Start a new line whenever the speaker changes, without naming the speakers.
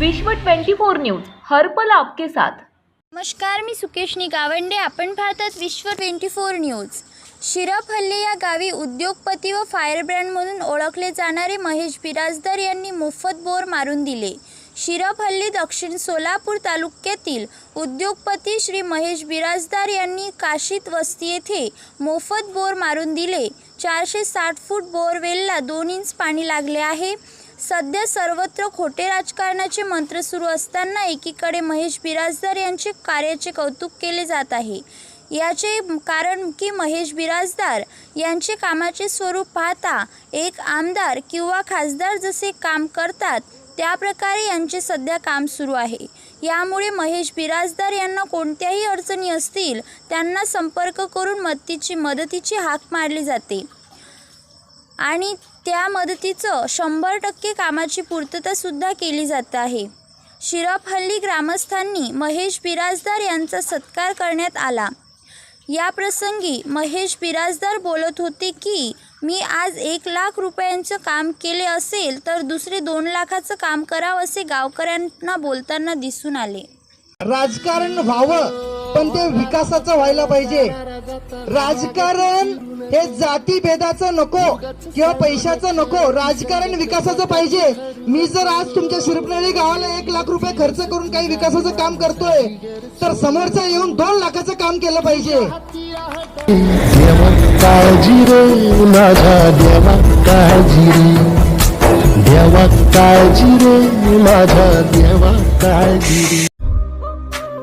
विश्व 24 न्यूज हर्पल आपके साथ.
नमस्कार मी सुकेशनी गावंडे आपण पाहतात विश्व ट्वेंटी फोर न्यूज. शिरपहल्ली या गावी उद्योगपती व फायरब्रँड म्हणून ओळखले जाणारे महेश बिराजदार यांनी मोफत बोर मारून दिले. शिरपहल्ली दक्षिण सोलापूर तालुक्यातील उद्योगपती श्री महेश बिराजदार यांनी काशीत वस्ती येथे मोफत बोर मारून दिले. चारशे साठ फूट बोरवेलला दोन इंच पाणी लागले आहे. सध्या सर्वत्र खोटे राजकारणाचे मंत्र सुरू असताना एकीकडे महेश बिराजदार यांचे कार्याचे कौतुक केले जात आहे. याचे कारण की महेश बिराजदार यांचे कामाचे स्वरूप पाहता एक आमदार किंवा खासदार जसे काम करतात त्याप्रकारे यांचे सध्या काम सुरू आहे. यामुळे महेश बिराजदार यांना कोणत्याही अडचणी असतील त्यांना संपर्क करून मदतीची मदतीची हाक मारली जाते. आणि त्या मदतीचं शंभर टक्के कामाची पूर्ततासुद्धा केली जात आहे. शिरपहल्ली ग्रामस्थांनी महेश बिराजदार यांचा सत्कार करण्यात आला. या प्रसंगी महेश बिराजदार बोलत होते की मी आज एक लाख रुपयांचं काम केले असेल तर दुसरे दोन लाखाचं काम करावं असे गावकऱ्यांना बोलताना दिसून आले.
राजकारण व्हावं. पण ते विकासाचं व्हायला पाहिजे. राजकारण हे जाती भेदाचं नको किंवा पैशाचं नको राजकारण विकासाचं पाहिजे. मी जर आज तुमच्या शिरपनळी गावाला एक लाख रुपये खर्च करून काही विकासाचं काम करतोय तर समोरचा येऊन दोन लाखाचं काम केलं पाहिजे.
काळजी रे माझ्या देवा काळजी रे. देवा काळजी रे माझ्या देवा काळजी रे.